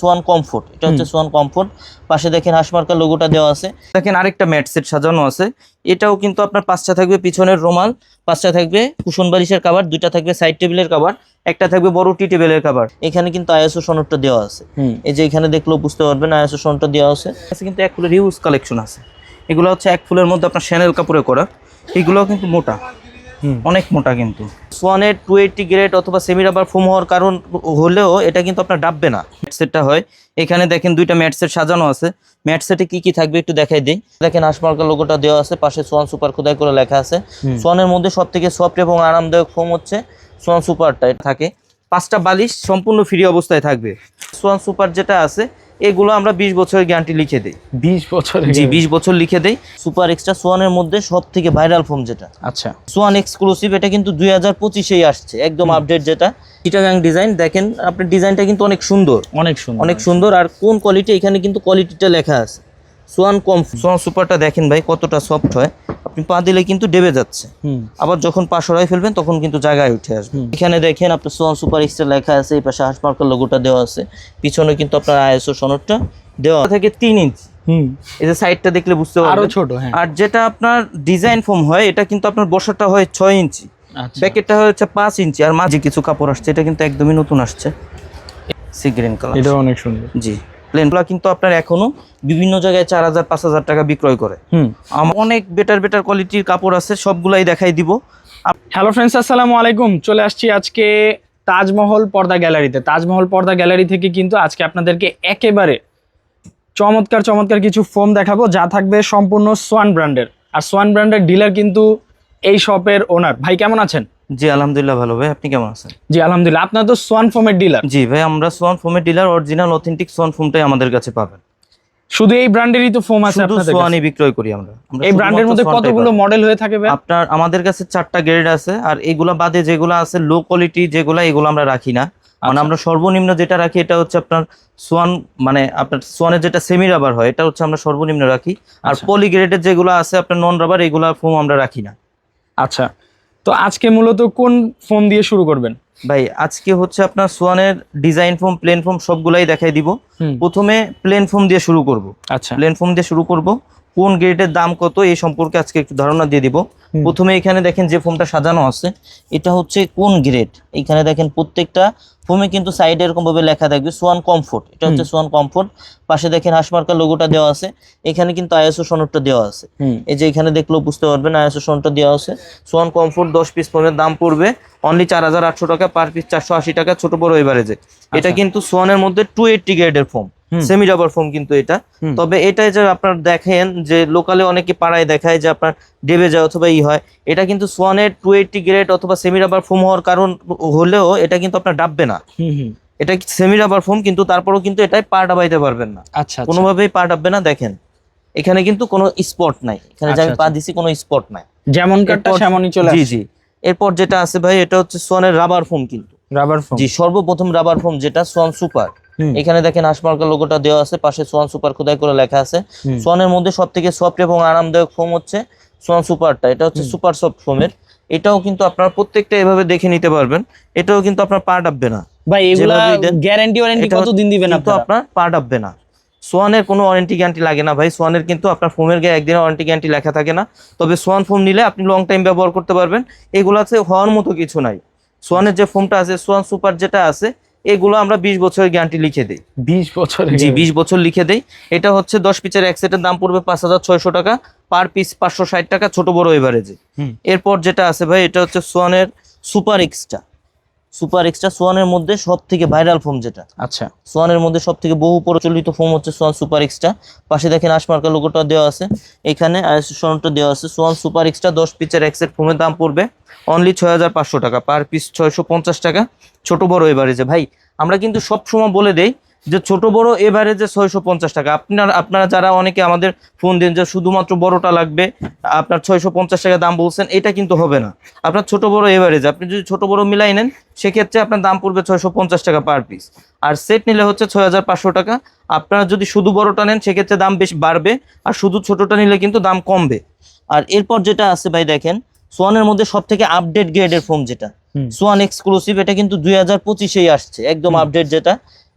Schwann comfort এটা হচ্ছে Schwann comfort. পাশে দেখেন হাসমার্কার লোগোটা দেওয়া আছে। দেখেন আরেকটা ম্যাট সেট সাজানো আছে। এটাও কিন্তু আপনার পাঁচটা থাকবে পিছনের রোমাল পাঁচটা থাকবে কুশন বালিশের কাভার দুইটা থাকবে সাইড টেবিলের কাভার একটা থাকবে বড় টি টেবিলের কাভার এখানে কিন্তু আইএসও সনদটা দেওয়া আছে। এই যে এখানে দেখলেও বুঝতে পারবেন আইএসও সনদটা দেওয়া আছে। কিন্তু এক ফুলের হিউজ কালেকশন আছে। এগুলো হচ্ছে এক ফুলের মধ্যে আপনার শ্যানেল কাপড়ে করা। এগুলোও কিন্তু মোটা। অনেক মোটা কিন্তু। সোয়ানের টু এইটটি গ্রেড অথবা সেমি রাবার ফোম হওয়ার কারণ হলেও এটা কিন্তু আপনার ডাববে না। ম্যাট সেটটা হয়। এখানে দেখেন দুইটা ম্যাট সেট সাজানো আছে। ম্যাট সেটে কি কি থাকবে একটু দেখাই দিই। দেখেন হাসমার্কার লোগোটা দেওয়া আছে। পাশে সোয়ান সুপার খোদাই করে লেখা আছে। সোয়ানের মধ্যে সব থেকে সফট এবং আরামদায়ক ফোম হচ্ছে সোয়ান সুপারটা থাকে পাঁচটা বালিশ সম্পূর্ণ ফ্রি অবস্থায় থাকবে। সোয়ান সুপার যেটা আছে এগুলো আমরা বিশ বছরের গ্যারান্টি লিখে দিই। বিশ বছর জি বিশ বছর লিখে দেই। সুপার এক্সট্রা সোয়ানের মধ্যে সব থেকে ভাইরাল ফোম যেটা। আচ্ছা। সোয়ান এক্সক্লুসিভ এটা কিন্তু দুই হাজার পঁচিশেই আসছে একদম আপডেট যেটা। চিটাগাং ডিজাইন দেখেন আপনার ডিজাইনটা কিন্তু অনেক সুন্দর। অনেক সুন্দর। অনেক সুন্দর আর কোন কোয়ালিটি এখানে কিন্তু কোয়ালিটিটা লেখা আছে। সোয়ান কম সোয়ান সুপারটা দেখেন ভাই কতটা সফট হয়। আপনি পা দিলে কিন্তু ডেবে যাচ্ছে। আবার যখন পা সরাই ফেলবেন তখন কিন্তু জায়গায় উঠে আসবে। এখানে দেখেন আপনার সোয়ান সুপার এক্সট্রা লেখা আছে এই পাশে হাসমার্কার লোগোটা দেওয়া আছে। পিছনে কিন্তু আপনার আইএসও সনদটা দেওয়া থেকে তিন ইঞ্চি হুম। এই যে সাইডটা দেখলে বুঝতে আরও পারবেন ছোট হ্যাঁ। আর যেটা আপনার ডিজাইন ফোম হয় এটা কিন্তু আপনার বসাটা হয় ছয় ইঞ্চি আচ্ছা। প্যাকেটটা হচ্ছে পাঁচ ইঞ্চি আর মাঝে কিছু কাপড় আসছে এটা কিন্তু একদমই নতুন আসছে। সি গ্রিন কালার এটাও অনেক সুন্দর। জি। প্লেনগুলো কিন্তু আপনার এখনও বিভিন্ন জায়গায় চার হাজার পাঁচ হাজার টাকা বিক্রয় করে। অনেক বেটার বেটার কোয়ালিটির কাপড় আছে সবগুলাই দেখাই দিব। হ্যালো ফ্রেন্ডস আসসালামু আলাইকুম। চলে আসছি আজকে তাজমহল পর্দা গ্যালারিতে। তাজমহল পর্দা গ্যালারি থেকে কিন্তু আজকে আপনাদেরকে একেবারে চমৎকার চমৎকার কিছু ফোম দেখাবো যা থাকবে সম্পূর্ণ সোয়ান ব্র্যান্ডের। আর সোয়ান ব্র্যান্ডের ডিলার কিন্তু এই শপের ওনার ভাই কেমন আছেন? জি আলহামদুলিল্লাহ ভালো ভাই। আপনি কেমন আছেন? জি আলহামদুলিল্লাহ। আপনার তো সোয়ান ফোমের ডিলার জি ভাই আমরা সোয়ান ফোমের ডিলার অরিজিনাল অথেন্টিক সোয়ান ফোমটাই আমাদের কাছে পাবেন। শুধু এই ব্র্যান্ডেরই তো ফোম আছে আপনাদের। সোয়ানই বিক্রয় করি আমরা। এই ব্র্যান্ডের মধ্যে কতগুলো মডেল হয়ে থাকে ভাই? আপনার আমাদের কাছে চারটা গ্রেড আছে আর এগুলা বাদে যেগুলো আছে লো কোয়ালিটি যেগুলো এগুলো আমরা রাখি না। মানে আচ্ছা। আমরা সর্বনিম্ন যেটা রাখি এটা হচ্ছে আপনার সোয়ান মানে আপনার সোয়ানের যেটা সেমি রাবার হয় এটা হচ্ছে আমরা সর্বনিম্ন রাখি। আর আচ্ছা। পলি গ্রেডের যেগুলো আছে আপনার নন রাবার এগুলা ফোম আমরা রাখি না। আচ্ছা তো আজকে মূলত কোন ফোন দিয়ে শুরু করবেন? ভাই আজকে হচ্ছে আপনার সোয়ানের ডিজাইন ফোম প্লেন ফোম সবগুলাই দেখাই দিব। প্রথমে প্লেন ফোম দিয়ে শুরু করব। আচ্ছা। প্লেন ফোম দিয়ে শুরু করব। কোন গ্রেডের দাম কত এই সম্পর্কে আজকে একটু ধারণা দিয়ে দিব। প্রথমে এখানে দেখেন যে ফোনটা সাজানো আছে এটা হচ্ছে কোন গ্রেড এখানে দেখেন প্রত্যেকটা ফোমে কিন্তু সাইডে এরকম ভাবে লেখা থাকবে সোয়ান কমফোর্ট এটা হচ্ছে সোয়ান কমফোর্ট পাশে দেখেন হাসমার্কার লোগোটা দেওয়া আছে। এখানে কিন্তু আইএসও সনদটা দেওয়া আছে। হুম। এই যে এখানে দেখলেও বুঝতে পারবেন আইএসও সনদটা দেওয়া আছে। সোয়ান কমফোর্ট দশ পিস ফোমের দাম পড়বে অনলি চার হাজার আটশো টাকা পার পিস চারশো আশি টাকা ছোট বড় এবারে যে এটা আচ্ছা। কিন্তু সোয়ানের মধ্যে টু এইটটি গ্রেডের হুম। সেমি রাবার ফোম কিন্তু এটা। তবে এটাই যে আপনার দেখেন যে লোকালে অনেকে পাড়ায় দেখায় যে আপনার ডেবে যায় অথবা ই হয় এটা কিন্তু সোয়ানের টু এইটটি গ্রেড অথবা সেমি রাবার ফোম হওয়ার কারণ হলেও এটা কিন্তু আপনার ডাববে না। এটা সেমি রাবার ফোম কিন্তু তারপরেও কিন্তু এটাই পা ডাবাইতে পারবেন না। আচ্ছা আচ্ছা। কোনোভাবেই পা ডাববে না দেখেন। এখানে কিন্তু কোনো স্পট নাই। এখানে যে আমি আচ্ছা, পা আচ্ছা। দিছি কোনো স্পট নাই। যেমন কাটটা সেমনই চলে জি আসে। জি। এরপর যেটা আছে ভাই এটা হচ্ছে সোয়ানের রাবার ফোম কিন্তু। রাবার ফোম জি সর্বপ্রথম রাবার ফোম যেটা সোয়ান সুপার। এখানে দেখেন হাসমার্কার লোগোটা দেওয়া আছে পাশে সোয়ান সুপার খোদাই করে লেখা আছে। সোয়ানের মধ্যে সব থেকে সফট এবং আরামদায়ক ফোম হচ্ছে সোয়ান সুপারটা। এটা হচ্ছে সুপার সফট ফোমের এটাও কিন্তু আপনার প্রত্যেকটা এভাবে দেখে নিতে পারবেন। এটাও কিন্তু আপনার পা ডাববে না। ভাই এগুলা গ্যারান্টি ওয়ারেন্টি কতদিন দিবেন আপনারা? আপনার পা ডাববে না। সোয়ানের কোনো ওয়ারেন্টি গ্যারান্টি লাগে না ভাই। সোয়ানের কিন্তু আপনার ফোমের গায়ে একদিনের ওয়ারেন্টি গ্যারান্টি লেখা থাকে না। তবে সোয়ান ফোম নিলে আপনি লং টাইম ব্যবহার করতে পারবেন। এগুলাতে হওয়ার মতো কিছু নাই। সোয়ানের যে ফোমটা আছে সোয়ান সুপার যেটা আছে এগুলো আমরা বিশ বছরের গ্যারান্টি লিখে দিই। 20 বছর জি বিশ বছর লিখে দেই। এটা হচ্ছে দশ পিচের এক সেটের দাম পড়বে পাঁচ হাজার ছয়শো টাকা। পার পিস পাঁচশো ষাট টাকা ছোট বড় এভারেজে। এরপর যেটা আছে ভাই এটা হচ্ছে সোয়ানের সুপার এক্সট্রা সুপার এক্সট্রা সোয়ানের মধ্যে সব থেকে ভাইরাল ফোম যেটা। আচ্ছা। সোয়ানের মধ্যে সব থেকে বহু প্রচলিত ফোম হচ্ছে সোয়ান সুপার এক্সট্রা পাশে দেখেন আশমার্কা লোগোটা দেওয়া আছে। এখানে সোয়ানটা দেওয়া আছে। সোয়ান সুপার এক্সট্রা দশ পিচের এক্সের ফোমের দাম পড়বে অনলি ছয় হাজার পাঁচশো টাকা। পার পিস ছয়শো পঞ্চাশ টাকা। ছোট বড় এবারে যে ভাই আমরা কিন্তু সব সময় বলে দেই যে ছোট বড় এভারেজে ছয়শো পঞ্চাশ টাকা। আপনার আপনারা যারা অনেকে আমাদের ফোন দেন যে শুধুমাত্র বড়টা লাগবে আপনার ছয়শো পঞ্চাশ টাকা দাম বলছেন এটা কিন্তু হবে না। আপনার ছোট বড় এভারেজ আপনি যদি ছোট বড় মিলাই নেন সেক্ষেত্রে আপনার দাম পড়বে ছয়শো পঞ্চাশ টাকা পার পিস আর সেট নিলে হচ্ছে ছয় হাজার পাঁচশো টাকা। আপনারা যদি শুধু বড়টা নেন সেক্ষেত্রে দাম বেশ বাড়বে আর শুধু ছোটটা নিলে কিন্তু দাম কমবে। আর এরপর যেটা আছে ভাই দেখেন সোয়ানের মধ্যে সব থেকে আপডেট গ্রেডের ফোন যেটা সোয়ান এক্সক্লুসিভ এটা কিন্তু দুই হাজার পঁচিশেই আসছে একদম আপডেট যেটা।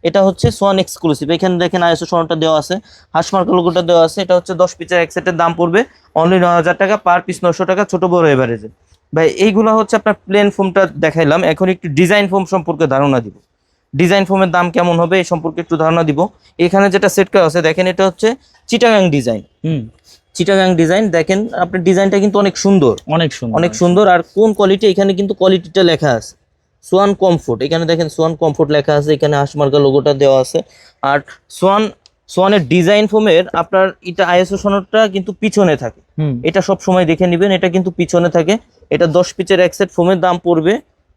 এটা হচ্ছে সোয়ান এক্সক্লুসিভ এখানে দেখেন আইএসও সনটা দেওয়া আছে হাসমার্কা লোগোটা দেওয়া আছে। এটা হচ্ছে দশ পিসের এক সেটের দাম পড়বে। অনলি নয় হাজার টাকা পার পিস নশো টাকা ছোট বড় এভারেজে ভাই এইগুলো হচ্ছে আপনার প্লেন ফোমটা দেখাইলাম। এখন একটু ডিজাইন ফোম সম্পর্কে ধারণা দিব। ডিজাইন ফোমের দাম কেমন হবে এই সম্পর্কে একটু ধারণা দিব। এখানে যেটা সেট করা আছে দেখেন এটা হচ্ছে চিটাগাং ডিজাইন হুম চিটাগাং ডিজাইন দেখেন আপনার ডিজাইনটা কিন্তু অনেক সুন্দর। অনেক সুন্দর। অনেক সুন্দর। আর কোন কোয়ালিটি এখানে কিন্তু কোয়ালিটিটা লেখা আছে। সোয়ান কমফোর্ট এখানে দেখেন সোয়ান কমফোর্ট লেখা আছে এখানে হাসমার্কা লোগোটা দেওয়া আছে। আর সোয়ান সোয়ানের ডিজাইন ফোমের আপনার এটা আইএসও সনদটা কিন্তু পিছনে থাকে। এটা সব সময় দেখে নেবেন এটা কিন্তু পিছনে থাকে। এটা দশ পিচের এক সেট ফোমের দাম পড়বে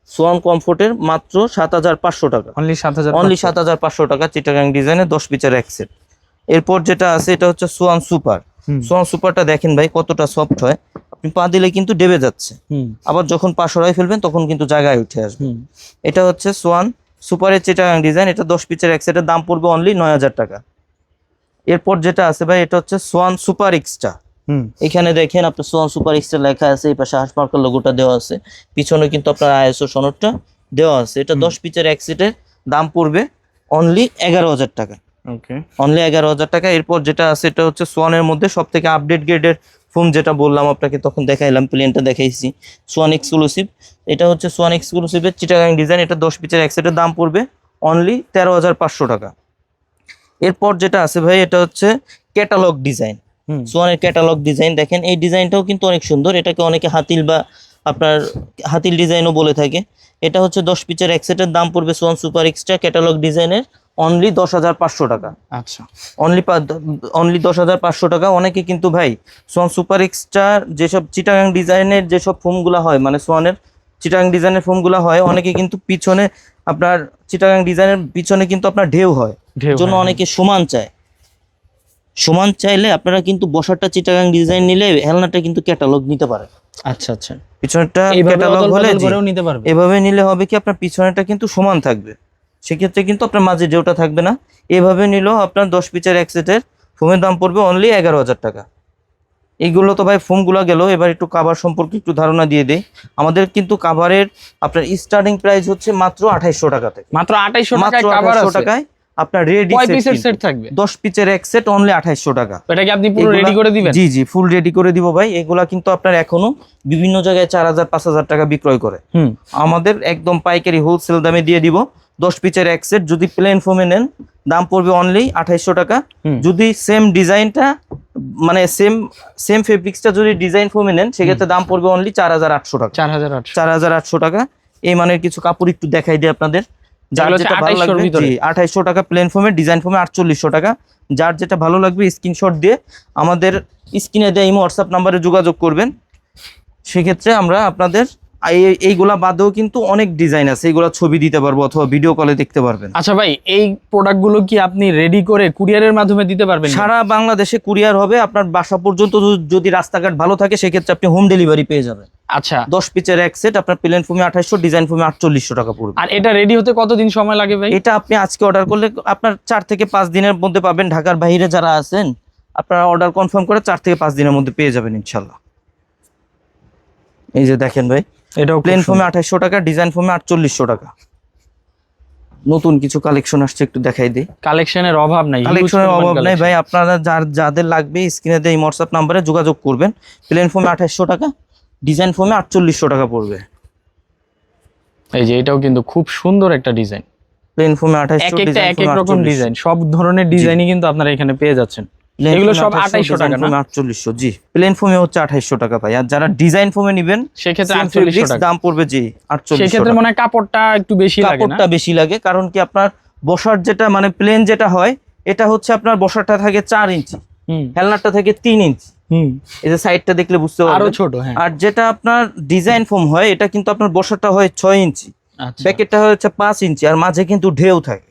সোয়ান কমফোর্টের মাত্র সাত হাজার পাঁচশো টাকা। অনলি সাত হাজার অনলি সাত হাজার পাঁচশো টাকা চিটাগাং ডিজাইনের দশ পিচের এক সেট এরপর যেটা আছে এটা হচ্ছে সোয়ান সুপার সোয়ান সুপারটা দেখেন ভাই কতটা সফট হয়। পা দিলে কিন্তু ডেবে যাচ্ছে। আবার যখন পা সরাই ফেলবেন তখন কিন্তু জায়গায় উঠে আসবে। এটা হচ্ছে সোয়ান সুপারের চিটাগাং ডিজাইন। এটা দশ পিচের এক সেটের দাম পড়বে অনলি নয় হাজার টাকা। এরপর যেটা আছে ভাই এটা হচ্ছে সোয়ান সুপার এক্সট্রা এখানে দেখেন আপনার সোয়ান সুপার এক্সট্রা লেখা আছে এই পাশে হাসমার্কার লোগোটা দেওয়া আছে। পিছনে কিন্তু আপনার আইএসও সনদটা দেওয়া আছে। এটা দশ পিচের এক সেটের দাম পড়বে অনলি এগারো হাজার টাকা। অনলি এগারো হাজার টাকা। এরপর যেটা আছে এটা হচ্ছে সোয়ানের মধ্যে সব থেকে আপডেট গ্রেডের ফোন যেটা বললাম আপনাকে তখন দেখাইলাম প্লেনটা দেখাইছি। সোয়ান এক্সক্লুসিভ এটা হচ্ছে সোয়ান এক্সক্লুসিভের চিটাগাং ডিজাইন এটা দশ পিচের এক সেটের দাম পড়বে অনলি তেরো হাজার পাঁচশো টাকা। এরপর যেটা আছে ভাই এটা হচ্ছে ক্যাটালগ ডিজাইন হুম। সোয়ানের ক্যাটালগ ডিজাইন দেখেন এই ডিজাইনটাও কিন্তু অনেক সুন্দর। এটাকে অনেকে হাতিল বা আপনার হাতিল ডিজাইনও বলে থাকে। এটা হচ্ছে দশ পিচের এক সেটের দাম পড়বে সোয়ান সুপার এক্সট্রা ক্যাটালগ ডিজাইনের অনলি দশ হাজার পাঁচশো টাকা। আচ্ছা। অনলি অনলি দশ হাজার পাঁচশো টাকা। অনেকে কিন্তু ভাই সোয়ান সুপার এক্সট্রা যেসব চিটাগাং ডিজাইনের যেসব ফোমগুলো হয় মানে সোয়ানের চিটাগাং ডিজাইনের ফোমগুলো হয় অনেকে কিন্তু পিছনে আপনার চিটাগাং ডিজাইনের পিছনে কিন্তু আপনার ঢেউ হয়। ঢেউ জন্য অনেকে সমান চায়। সমান চাইলে আপনারা কিন্তু বসারটা চিটাগাং ডিজাইন নিলে হেলনাটা কিন্তু ক্যাটালগ নিতে পারেন। আচ্ছা আচ্ছা। পিছনেরটা ক্যাটালগ হলে নিতে পারবে। এভাবে নিলে হবে কি আপনার পিছনেটা কিন্তু সমান থাকবে। সেক্ষেত্রে কিন্তু আপনার মাঝে ঢেউটা থাকবে না এভাবে নিলেও আপনার দশ পিচের এক সেটের ফোমের দাম পড়বে অনলি এগারো হাজার টাকা। এইগুলো তো ভাই ফোমগুলো গেল এবার একটু কাভার সম্পর্কে একটু ধারণা দিয়ে দেই। আমাদের কিন্তু কাভারের আপনার স্টার্টিং প্রাইস হচ্ছে মাত্র আঠাইশশো টাকা থেকে। মাত্র আঠাইশশো মাত্র আঠাইশশো টাকায় আপনার রেডি পিসের সেট থাকবে? দশ পিচের এক সেট অনলি আঠাইশশো টাকা। এটা কি আপনি পুরো রেডি করে দিবেন? জি জি ফুল রেডি করে দিব ভাই। এগুলা কিন্তু আপনার এখনও বিভিন্ন জায়গায় চার হাজার পাঁচ হাজার টাকা বিক্রয় করে। হুম। আমাদের একদম পাইকারি হোলসেল দামে দিয়ে দিব। দশ পিচের এক সেট যদি প্লেন ফোমে নেন দাম পড়বে অনলি আঠাইশশো টাকা। হুম। যদি সেম ডিজাইনটা মানে সেম সেম ফেব্রিক্সটা যদি ডিজাইন ফোমে নেন সেক্ষেত্রে দাম পড়বে অনলি চার হাজার আটশো টাকা। চার হাজার আটশো। চার হাজার আটশো টাকা। এই মানের কিছু কাপড় একটু দেখাই দিই আপনাদের। যার যেগুলো হচ্ছে যেটা ভালো 2800 র লাগবে ভিতরে। জি আঠাইশশো টাকা প্লেন ফোমে ডিজাইন ফোমে আটচল্লিশশো টাকা। যার যেটা ভালো লাগবে স্ক্রিনশট দিয়ে আমাদের স্ক্রিনে দেওয়া ইমো হোয়াটসঅ্যাপ নাম্বারে যোগাযোগ করবেন। সেক্ষেত্রে আমরা আপনাদের এইগুলা বাদেও কিন্তু অনেক ডিজাইন আছে এইগুলা ছবি দিতে পারব অথবা ভিডিও কলে দেখতে পারবেন। আচ্ছা ভাই এই প্রোডাক্টগুলো কি আপনি রেডি করে কুরিয়ারের মাধ্যমে দিতে পারবেন সারা বাংলাদেশে কুরিয়ার হবে আপনার বাসা পর্যন্ত যদি রাস্তাঘাট ভালো থাকে সেক্ষেত্রে আপনি হোম ডেলিভারি পেয়ে যাবেন। আচ্ছা। দশ পিচের এক সেট আপনার প্লেন ফোমে আঠাইশশো ডিজাইন ফোমে আটচল্লিশশো টাকা পড়বে। আর এটা রেডি হতে কতদিন সময় লাগে ভাই? এটা আপনি আজকে অর্ডার করলে আপনার চার থেকে পাঁচ দিনের মধ্যে পাবেন। ঢাকার বাইরে যারা আছেন আপনারা অর্ডার কনফার্ম করে চার থেকে পাঁচ দিনের মধ্যে পেয়ে যাবেন ইনশাল্লাহ। এই যে দেখেন ভাই এটাও প্লেন ফোমে আঠাইশশো টাকা ডিজাইন ফোমে আটচল্লিশশো টাকা। নতুন কিছু কালেকশন আসছে একটু দেখাই দিই। কালেকশনের অভাব নাই কালেকশনের অভাব নাই ভাই আপনারা যার যাদের লাগবে স্ক্রিনে দিয়ে হোয়াটসঅ্যাপ নাম্বারে যোগাযোগ করবেন। প্লেন ফোমে আঠাইশশো টাকা ডিজাইন ফোমে আটচল্লিশশো টাকা পড়বে। এই যে এটাও কিন্তু খুব সুন্দর একটা ডিজাইন। প্লেন ফোমে এক একটা এক এক রকম ডিজাইন সব ধরনের ডিজাইনই কিন্তু আপনারা এখানে পেয়ে যাচ্ছেন। এগুলো সব 2800 টাকা না? আটচল্লিশশো জি। প্লেন ফোমে হচ্ছে টাকা আর যারা ডিজাইন ফোমে নিবেন সেক্ষেত্রে টাকা। দাম পড়বে জি সেক্ষেত্রে মনে কাপড়টা একটু বেশি লাগে না? কাপড়টা বেশি লাগে কারণ কি আপনার বসার যেটা মানে প্লেন যেটা হয় এটা হচ্ছে আপনার বসারটা থাকে চার ইঞ্চি। হেলনারটা থাকে তিন ইঞ্চি। হুম। এই যে সাইডটা দেখলে বুঝতে আরও ছোট হ্যাঁ। আর যেটা আপনার ডিজাইন ফোম হয় এটা কিন্তু আপনার বসারটা হয় ছয় ইঞ্চি। আচ্ছা। প্যাকেটটা হচ্ছে পাঁচ ইঞ্চি আর মাঝে কিন্তু ঢেউ থাকে।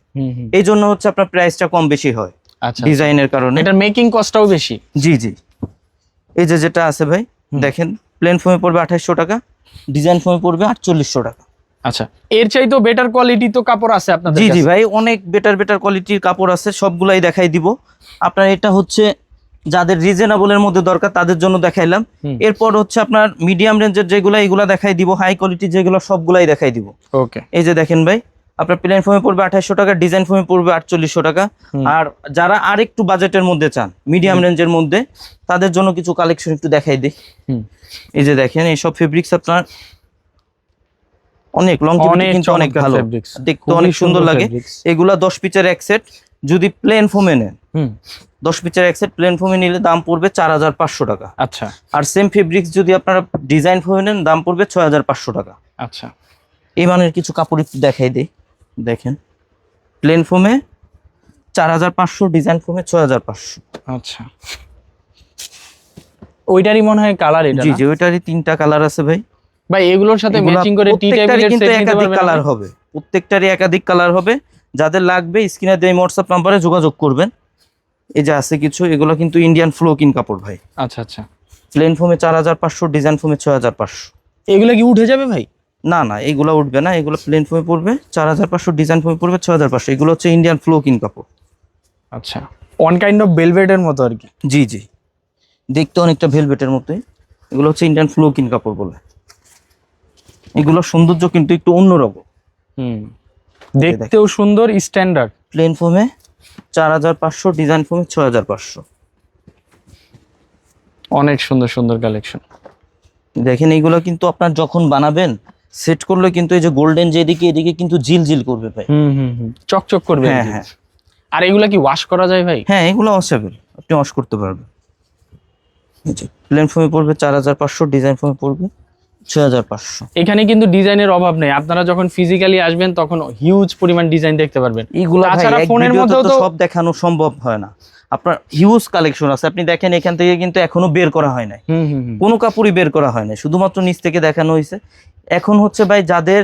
এই জন্য হচ্ছে আপনার প্রাইসটা কম বেশি হয় আচ্ছা। ডিজাইনের কারণে। এটার মেকিং কস্টটাও বেশি। জি জি। এই যে যেটা আছে ভাই দেখেন প্লেন ফোমে পড়বে আঠাইশশো টাকা ডিজাইন ফোমে পড়বে আটচল্লিশশো টাকা। আচ্ছা এর চাইতেও বেটার কোয়ালিটি তো কাপড় আছে আপনাদের জি জি ভাই অনেক বেটার বেটার কোয়ালিটির কাপড় আছে সবগুলাই দেখাই দিব। আপনার এটা হচ্ছে যাদের রিজনেবলের মধ্যে দরকার তাদের জন্য দেখাইলাম। এরপর হচ্ছে আপনার মিডিয়াম রেঞ্জের যেগুলো এগুলা দেখাই দিব হাই কোয়ালিটি যেগুলো সবগুলাই দেখাই দিব। ওকে এই যে দেখেন ভাই আপনার প্লেন ফোমে পড়বে আঠাশশো টাকা ডিজাইন ফোমে পড়বে আটচল্লিশশো টাকা। আর যারা আরেকটু বাজেটের মধ্যে চান মিডিয়াম রেঞ্জের মধ্যে তাদের জন্য কিছু কালেকশন একটু দেখাই দিই। এই যে দেখেন এইসব ফেব্রিক্স আপনার অনেক লং কিন্তু অনেক ভালো। দেখতে অনেক সুন্দর লাগে। এগুলা দশ পিচের এক সেট যদি প্লেন ফোমে নেন দশ পিচের এক সেট প্লেন ফোমে নিলে দাম পড়বে চার হাজার পাঁচশো টাকা। আচ্ছা। আর সেম ফেব্রিক্স যদি আপনারা ডিজাইন ফোমে নেন দাম পড়বে ছয় হাজার পাঁচশো টাকা। আচ্ছা। এই মানের কিছু কাপড় একটু দেখাই দিই। দেখেন প্লেন ফোমে চার হাজার পাঁচশো ডিজাইন ফোমে ছয় হাজার পাঁচশো। আচ্ছা। ওইটারই মনে হয় কালার এটা জি জি ওইটারই তিনটা কালার আছে ভাই। ভাই এগুলোর সাথে ম্যাচিং করে টি টাইপের কিন্তু সেট নিতে একাধিক কালার হবে। প্রত্যেকটারই একাধিক কালার হবে। যাদের লাগবে স্ক্রিনে দিয়ে হোয়াটসঅ্যাপ নাম্বারে যোগাযোগ করবেন। এই যে আছে কিছু এগুলো কিন্তু ইন্ডিয়ান ফ্লোকিন কাপড় ভাই। আচ্ছা আচ্ছা। প্লেন ফোমে চার হাজার পাঁচশো ডিজাইন ফোমে ছয় হাজার পাঁচশো। এগুলো কি উঠে যাবে ভাই? না না এগুলো উঠবে না এগুলো প্লেন ফোমে পড়বে চার হাজার পাঁচশো ডিজাইন ফোমে পড়বে ছয় হাজার পাঁচশো। এগুলো হচ্ছে ইন্ডিয়ান ফ্লোকিন কাপড়। আচ্ছা ওয়ান কাইন্ড অফ বেলভেটের মতো আর কি। জি জি। দেখতে অনেকটা ভেলভেটের মতোই। এগুলো হচ্ছে ইন্ডিয়ান ফ্লোকিন কাপড় বলে। এগুলো সৌন্দর্য কিন্তু একটু অন্যরকম। হুম। দেখতেও সুন্দর স্ট্যান্ডার্ড প্লেন ফোমে চার হাজার পাঁচশো ডিজাইন ফোমে ছয় হাজার পাঁচশো। অনেক সুন্দর সুন্দর কালেকশন দেখেন এইগুলো কিন্তু আপনার যখন বানাবেন সেট করলে কিন্তু এই যে গোল্ডেন যেদিকে এদিকে কিন্তু জিল জিল করবে ভাই। হুম হুম হুম চকচক করবে হ্যাঁ হ্যাঁ। আর এগুলা কি ওয়াশ করা যায় ভাই? হ্যাঁ এগুলো ওয়াশেবল আপনি ওয়াশ করতে পারবেন। প্লেন ফোমে পড়বে চার হাজার পাঁচশো ডিজাইন ফোমে পড়বে। এখানে কিন্তু ডিজাইনের অভাব নেই। আপনারা যখন ফিজিক্যালি আসবেন তখন হিউজ পরিমাণ ডিজাইন দেখতে পারবেন। এইগুলো তাছাড়া ফোনের মধ্যে তো সব দেখানো সম্ভব হয় না। আপনার হিউজ কালেকশন আছে। আপনি দেখেন এখান থেকে কিন্তু এখনও বের করা হয় নাই। কোনো কাপড়ই বের করা হয় নাই। শুধুমাত্র নিচ থেকে দেখানো হয়েছে এখন হচ্ছে ভাই যাদের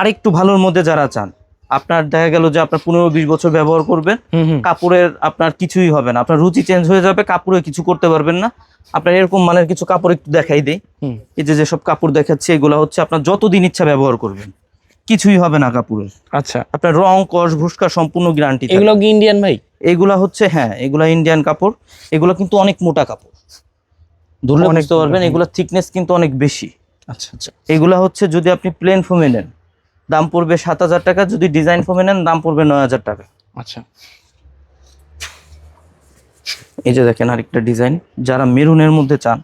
আরেকটু ভালোর মধ্যে যারা চান আপনার দেখা গেল যে আপনার পনেরো বিশ বছর ব্যবহার করবেন কাপড়ের আপনার কিছুই হবে না। আপনার রুচি চেঞ্জ হয়ে যাবে কাপড়ে কিছু করতে পারবেন না। আপনার এরকম মানের কিছু কাপড় একটু দেখাই দেই। এই যে যেসব কাপড় দেখাচ্ছে এগুলো হচ্ছে আপনার যতদিন ইচ্ছা ব্যবহার করবেন। কিছুই হবে না কাপড়ের। আচ্ছা। আপনার রং কস ভুসকা সম্পূর্ণ গ্যারান্টি এগুলো কি ইন্ডিয়ান ভাই? এগুলা হচ্ছে হ্যাঁ এগুলা ইন্ডিয়ান কাপড়। এগুলো কিন্তু অনেক মোটা কাপড়। ধরলে বুঝতে পারবেন। এগুলা থিকনেস কিন্তু অনেক বেশি। আচ্ছা আচ্ছা। এগুলা হচ্ছে যদি আপনি প্লেন ফোমে নেন দাম পড়বে সাত হাজার টাকা যদি ডিজাইন ফোমে নেন দাম পড়বে নয় হাজার টাকা। আচ্ছা। এই যে দেখেন আরেকটা ডিজাইন যারা মেরুনের মধ্যে চান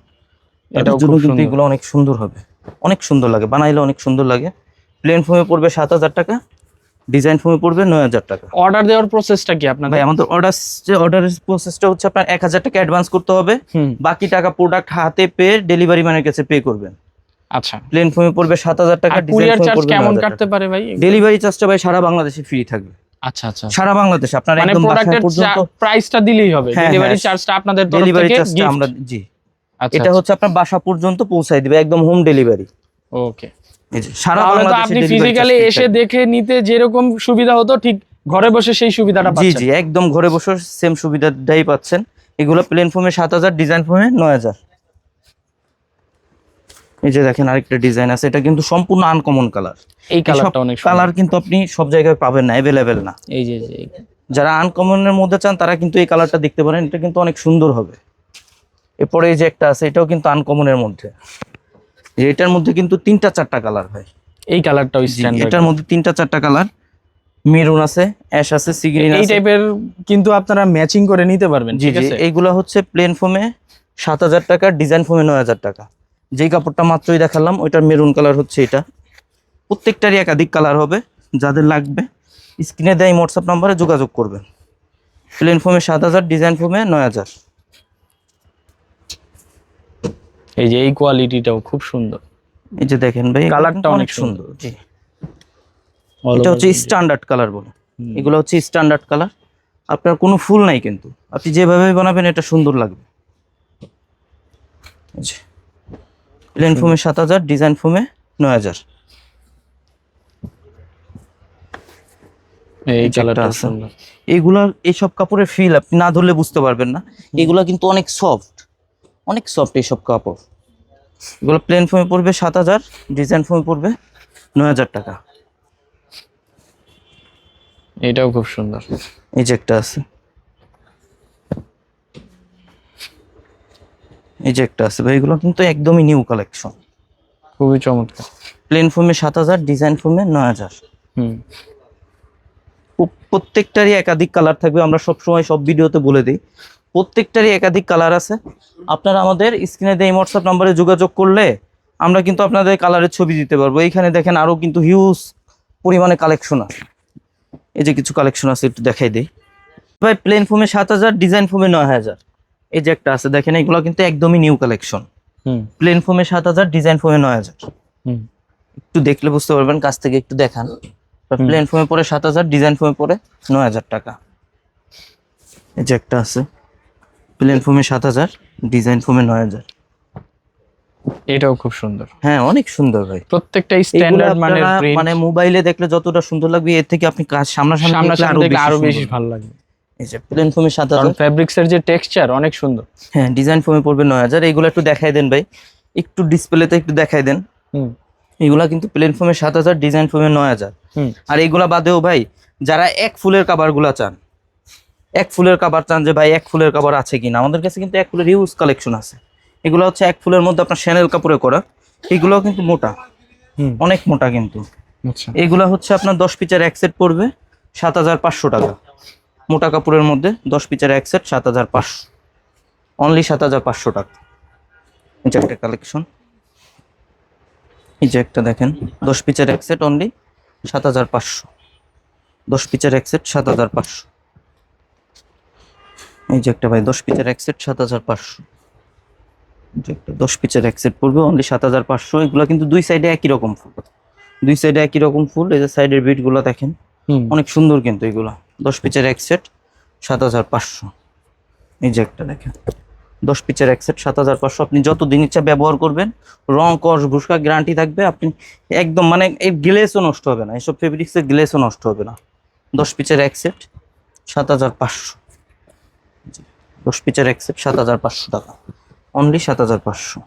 এটাও খুব কিন্তু এগুলো অনেক সুন্দর হবে। অনেক সুন্দর লাগে বানাইলে অনেক সুন্দর লাগে। প্লেন ফোমে পড়বে সাত হাজার টাকা ডিজাইন ফোমে পড়বে নয় হাজার টাকা। অর্ডার দেওয়ার প্রসেসটা কি আপনাদের? ভাই আমাদের অর্ডার যে অর্ডারের প্রসেসটা হচ্ছে আপনার এক হাজার টাকা অ্যাডভান্স করতে হবে। বাকি টাকা প্রোডাক্ট হাতে পেয়ে ডেলিভারি ম্যানের কাছে পে করবেন। আচ্ছা। প্লেন ফোমে পড়বে সাত হাজার টাকা কুরিয়ার চার্জ কেমন কাটতে পারে ভাই? ডেলিভারি চার্জটা ভাই সারা বাংলাদেশে ফ্রি থাকবে। আচ্ছা আচ্ছা। সারা বাংলাদেশে আপনার মানে একদম প্রোডাক্টের পর্যন্ত প্রাইসটা দিলেই হবে। হ্যাঁ, ডেলিভারি হ্যাঁ। চার্জটা আপনাদের তরফ ডেলিভারি চার্জটা আমরা জি। আচ্ছা এটা হচ্ছে আপনার বাসা পর্যন্ত পৌঁছায় দিবে একদম হোম ডেলিভারি ওকে সারা বাংলাদেশে আপনি ফিজিক্যালি এসে দেখে নিতে যেরকম সুবিধা হতো ঠিক ঘরে বসে সেই সুবিধাটা জি পাচ্ছেন। জি একদম ঘরে বসে সেম সুবিধাটাই পাচ্ছেন। এগুলো প্লেন ফোমে সাত হাজার ডিজাইন ফোমে নয় হাজার। এই যে দেখেন আরেকটা ডিজাইন আছে এটা কিন্তু সম্পূর্ণ আনকমন কালার এই কালারটা অনেক কালার কিন্তু আপনি সব জায়গায় পাবেন না অ্যাভেলেবেল না। এই যে যারা আনকমনের মধ্যে চান তারা কিন্তু এই কালারটা দেখতে পারেন এটা কিন্তু অনেক সুন্দর হবে। এরপরে এই যে একটা আছে এটাও কিন্তু আনকমনের মধ্যে। যে এটার মধ্যে কিন্তু তিনটা চারটা কালার হয়। এই কালারটাও স্ট্যান্ডার্ড এটার মধ্যে তিনটা চারটা কালার মেরুন আছে অ্যাশ আছে সিগ্রিন এই আছে। টাইপের কিন্তু আপনারা ম্যাচিং করে নিতে পারবেন ঠিক আছে? এইগুলা হচ্ছে প্লেন ফোমে সাত হাজার টাকা ডিজাইন ফোমে নয় হাজার টাকা। যেই কাপড়টা মাত্রই দেখালাম ওইটার মেরুন কালার হচ্ছে এটা। প্রত্যেকটারই একাধিক কালার হবে যাদের লাগবে। স্ক্রিনে দেয় হোয়াটসঅ্যাপ নাম্বারে যোগাযোগ করবেন। প্লেন ফোমে সাত হাজার ডিজাইন ফোমে নয় হাজার। এই যে এই কোয়ালিটিটাও খুব সুন্দর। এই যে দেখেন ভাই কালারটা অনেক সুন্দর। জি। এটা হচ্ছে স্ট্যান্ডার্ড কালার বলে। এগুলো হচ্ছে স্ট্যান্ডার্ড কালার আপনার কোনো ফুল নাই কিন্তু। আপনি যেভাবে বানাবেন এটা সুন্দর লাগবে। প্লেন ফোমে সাত হাজার ডিজাইন ফোমে নয় হাজার। এই কালারটা আছে। সুন্দর। এইগুলার এইসব কাপড়ের ফিল আপনি না ধরলে বুঝতে পারবেন না। এগুলা কিন্তু অনেক সফট অনেক সফট এইসব কাপড়। এগুলো প্লেন ফোমে পড়বে সাত হাজার ডিজাইন ফোমে পড়বে নয় হাজার টাকা। এটাও খুব সুন্দর। এই যে একটা আছে। এই যে একটা আছে ভাই এগুলো কিন্তু একদমই নিউ কালেকশন খুবই চমৎকার। প্লেন ফোমে সাত হাজার ডিজাইন ফোমে নয় হাজার। হুম। প্রত্যেকটারই একাধিক কালার থাকবে আমরা সব সময় সব ভিডিওতে বলে দিই। প্রত্যেকটারই একাধিক কালার আছে। আপনারা আমাদের স্ক্রিনে দিয়ে হোয়াটসঅ্যাপ নাম্বারে যোগাযোগ করলে আমরা কিন্তু আপনাদের কালারের ছবি দিতে পারব। এইখানে দেখেন আরও কিন্তু হিউজ পরিমাণে কালেকশন আছে। এই যে কিছু কালেকশন আছে একটু দেখাই দিই। ভাই প্লেন ফোমে সাত হাজার ডিজাইন ফোমে নয় হাজার। এই যে একটা আছে দেখেন এগুলো কিন্তু একদমই নিউ কালেকশন প্লেন ফোমে সাত হাজার ডিজাইন ফোমে নয় হাজার। একটু দেখলে বুঝতে পারবেন কাছ থেকে একটু দেখান। প্লেন ফোমে পরে সাত হাজার ডিজাইন ফোমে পরে নয় হাজার টাকা। এই যে একটা আছে প্লেন ফোমে সাত হাজার ডিজাইন ফোমে নয় হাজার। এটাও খুব সুন্দর। হ্যাঁ অনেক সুন্দর ভাই। প্রত্যেকটা স্ট্যান্ডার্ড মানের প্রিন্ট মানে মোবাইলে দেখলে যতটা সুন্দর লাগবে এর থেকে আপনি কাজ সামনাসামনি আরও বেশি ভালো লাগবে। এই যে প্লেন ফোমে সাত হাজার ফ্যাব্রিক্স এর যে টেক্সচার অনেক সুন্দর। হ্যাঁ ডিজাইন ফোমে পড়বে নয় হাজার। এগুলো একটু দেখাই দেন ভাই। একটু ডিসপ্লেতে একটু দেখাই দেন। হুম। এগুলা কিন্তু প্লেন ফোমে সাত হাজার ডিজাইন ফোমে নয় হাজার। আর এইগুলা বাদেও ভাই যারা এক ফুলের কাবারগুলা চান এক ফুলের কাবার চান যে ভাই এক ফুলের কাবার আছে কিনা। আমাদের কাছে কিন্তু এক ফুলের হিউজ কালেকশন আছে। এগুলো হচ্ছে এক ফুলের মধ্যে আপনার শ্যানেল কাপড়ে করা। এগুলো কিন্তু মোটা। অনেক মোটা কিন্তু। আচ্ছা। এগুলা হচ্ছে আপনার দশ পিচের এক সেট পড়বে সাত হাজার পাঁচশো টাকা। মোটা কাপড়ের মধ্যে দশ পিচের এক সেট সাত হাজার পাঁচশো। অনলি সাত হাজার পাঁচশো টাকা। এই যে একটা কালেকশন এই যে একটা দেখেন দশ পিচের এক সেট অনলি সাত হাজার পাঁচশো। দশ পিচের এক সেট সাত হাজার পাঁচশো। এই যে একটা ভাই দশ পিচের এক সেট সাত হাজার পাঁচশো। যে একটা দশ পিচের এক সেট পড়বে অনলি সাত হাজার পাঁচশো। এগুলো কিন্তু দুই সাইডে একই রকম ফুল। দুই সাইডে একই রকম ফুল এই যে সাইডের বিটগুলো দেখেন। হুম। অনেক সুন্দর কিন্তু এগুলো। দশ পিচের এক সেট সাত হাজার পাঁচশো। এই যে একটা দেখেন। দশ পিচের এক সেট সাত হাজার পাঁচশো। আপনি যত দিন ইচ্ছা ব্যবহার করবেন, রং, কস ভুসকা গ্যারান্টি থাকবে। আপনি একদম মানে এর গ্লেসও নষ্ট হবে না। এসব ফেব্রিক্সের গ্লেসও নষ্ট হবে না। দশ পিচের এক সেট সাত হাজার পাঁচশো। দশ পিচের এক সেট সাত হাজার পাঁচশো টাকা। অনলি সাত হাজার পাঁচশো।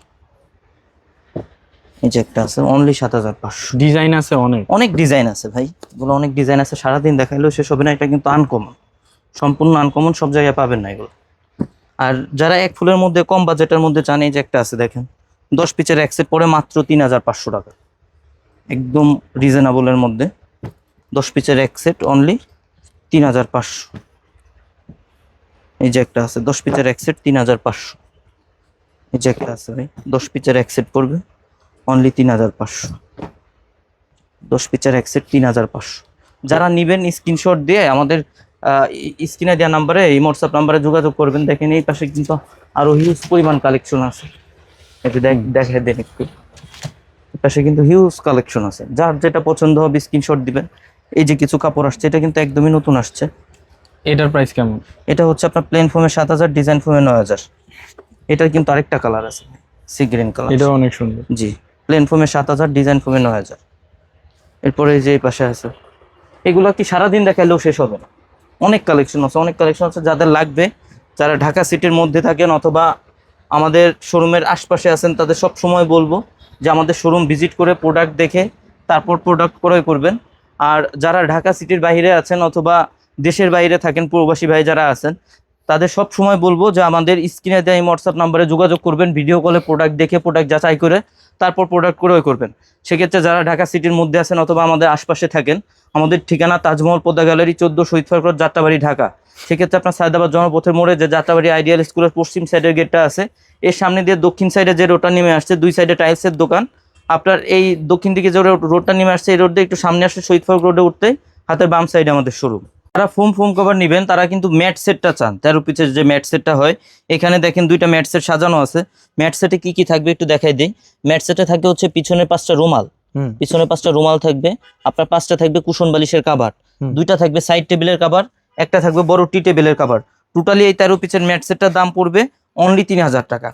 এই যে একটা আছে অনলি সাত হাজার পাঁচশো। ডিজাইন আছে অনেক। অনেক ডিজাইন আছে ভাই। এগুলো অনেক ডিজাইন আছে সারাদিন দেখাইলেও শেষ হবে না এটা কিন্তু আনকমন সম্পূর্ণ আনকমন সব জায়গায় পাবেন না এগুলো। আর যারা এক ফুলের মধ্যে কম বাজেটের মধ্যে চান এই যে একটা আছে দেখেন। দশ পিচের এক সেট পরে মাত্র তিন হাজার পাঁচশো টাকা। একদম রিজনেবলের মধ্যে। দশ পিচের এক সেট অনলি তিন হাজার পাঁচশো। এই যে একটা আছে দশ পিচের এক সেট তিন হাজার পাঁচশো। এই যে একটা আছে ভাই দশ পিচের এক সেট পড়বে। অনলি তিন হাজার পাঁচশো। দশ পিচার এক সেট তিন হাজার পাঁচশো। যারা নিবেন স্ক্রিনশট দিয়ে আমাদের স্ক্রিনে দেওয়া নাম্বারে এই হোয়াটসঅ্যাপ নাম্বারে যোগাযোগ করবেন। দেখেন এই পাশে কিন্তু আরও হিউজ পরিমাণ কালেকশন আছে। একটু দেখ দেখে দেন একটু। পাশে কিন্তু হিউজ কালেকশন আছে। যার যেটা পছন্দ হবে স্ক্রিনশট দিবেন। এই যে কিছু কাপড় আসছে এটা কিন্তু একদমই নতুন আসছে। এটার প্রাইস কেমন? এটা হচ্ছে আপনার প্লেন ফোমে সাত হাজার ডিজাইন ফোমে নয় হাজার। এটার কিন্তু আরেকটা কালার আছে সি গ্রিন কালার এটাও অনেক সুন্দর। জি। প্লেন ফোমে সাত হাজার ডিজাইন ফোমে নয় হাজার। এরপরে যে এই পাশে আছে। এগুলো কি সারাদিন দেখাইলেও শেষ হবে না। অনেক কালেকশন আছে। অনেক কালেকশন আছে যাদের লাগবে। যারা ঢাকা সিটির মধ্যে থাকেন অথবা আমাদের শোরুমের আশপাশে আছেন, তাদের সব সময় বলব যে আমাদের শোরুম ভিজিট করে প্রোডাক্ট দেখে, তারপর প্রোডাক্ট ক্রয় করবেন। আর যারা ঢাকা সিটির বাইরে আছেন অথবা দেশের বাইরে থাকেন, প্রবাসী ভাই যারা আছেন তাদের সব সময় বলব যে আমাদের স্ক্রিনে এই হোয়াটসঅ্যাপ নাম্বারে যোগাযোগ করবেন ভিডিও কলে প্রোডাক্ট দেখে প্রোডাক্ট যাচাই করে তারপর প্রোডাক্ট ক্রয় করবেন। সেক্ষেত্রে যারা ঢাকা সিটির মধ্যে আছেন অথবা আমাদের আশপাশে থাকেন, আমাদের ঠিকানা তাজমহল পদ্মা গ্যালারি চোদ্দ শহীদ ফারুক যাত্রাবাড়ি, ঢাকা। সেক্ষেত্রে আপনার সায়দাবাদ জনপথের মোড়ে যে যাত্রাবাড়ি আইডিয়াল স্কুলের পশ্চিম সাইডের গেটটা আছে, এর সামনে দিয়ে দক্ষিণ সাইডে যে রোডটা নেমে আসছে, দুই সাইডে টাইলসের দোকান। আপনার এই দক্ষিণ দিকে যে রোডটা নেমে আসছে, এই রোড দিয়ে একটু সামনে আসছে শহীদ ফারুক রোডে উঠতে হাতের বাম সাইডে আমাদের শোরুম যারা ফোম ফোম কভার নেবেন তারা কিন্তু ম্যাট সেটটা চান। তেরো পিসের যে ম্যাট সেটটা হয় এখানে দেখেন দুইটা ম্যাট সেট সাজানো আছে। ম্যাট সেটে কি কি থাকবে একটু দেখাই দিই। ম্যাট সেটে থাকবে হচ্ছে পিছনের পাঁচটা রুমাল। হুম। পিছনে পাঁচটা রুমাল থাকবে আপনার পাঁচটা থাকবে কুশন বালিশের কাবার। দুইটা থাকবে সাইড টেবিলের কাবার একটা থাকবে বড় টি টেবিলের কাবার টোটালি এই তেরো পিসের ম্যাট সেটটার দাম পড়বে অনলি তিন হাজার টাকা।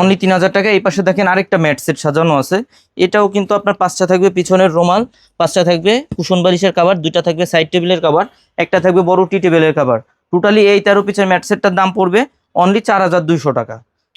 অনলি তিন হাজার টাকা। এই পাশে দেখেন আরেকটা ম্যাট সেট সাজানো আছে। এটাও কিন্তু আপনার পাঁচটা থাকবে পিছনের রুমাল পাঁচটা থাকবে কুশন বালিশের কাভার দুইটা থাকবে সাইড টেবিলের কাভার একটা থাকবে বড় টি টেবিলের কাভার টোটালি এই তেরো পিসের ম্যাট সেটটার দাম পড়বে অনলি চার হাজার দুইশো টাকা।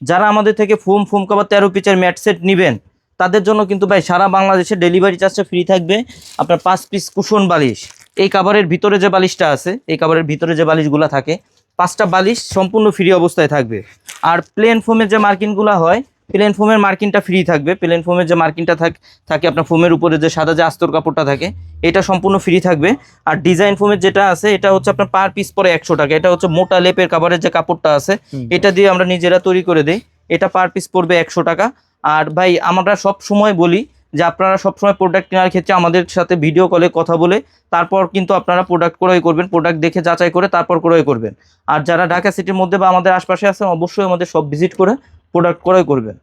যারা আমাদের থেকে ফোম ফোম কাভার তেরো পিসের ম্যাট সেট নেবেন তাদের জন্য কিন্তু ভাই সারা বাংলাদেশে ডেলিভারি চার্জটা ফ্রি থাকবে। আপনার পাঁচ পিস কুশন বালিশ এই কাভারের ভিতরে যে বালিশটা আছে এই কাভারের ভিতরে যে বালিশগুলো থাকে পাঁচটা বালিশ সম্পূর্ণ ফ্রি অবস্থায় থাকবে। আর প্লেন ফোমের যে মার্কিনগুলো হয় প্লেন ফোমের মার্কিনটা ফ্রি থাকবে। প্লেন ফোমের যে মার্কিনটা থাক- থাকে আপনার ফোমের উপরে যে সাদা যে আস্তর কাপড়টা থাকে এটা সম্পূর্ণ ফ্রি থাকবে। আর ডিজাইন ফোমের যেটা আছে এটা হচ্ছে আপনার পার পিস পরে একশো টাকা। এটা হচ্ছে মোটা লেপের কাভারের যে কাপড়টা আছে এটা দিয়ে আমরা নিজেরা তৈরি করে দিই। এটা পার পিস পড়বে একশো টাকা। আর ভাই আমরা সব সময় বলি যে আপনারা সবসময় প্রোডাক্ট কেনার ক্ষেত্রে আমাদের সাথে ভিডিও কলে কথা বলে, তারপর কিন্তু আপনারা প্রোডাক্ট ক্রয় করবেন প্রোডাক্ট দেখে যাচাই করে তারপর ক্রয় করবেন। আর যারা ঢাকা সিটির মধ্যে বা আমাদের আশপাশে আছেন, অবশ্যই আমাদের সব ভিজিট করে প্রোডাক্ট ক্রয় করবেন।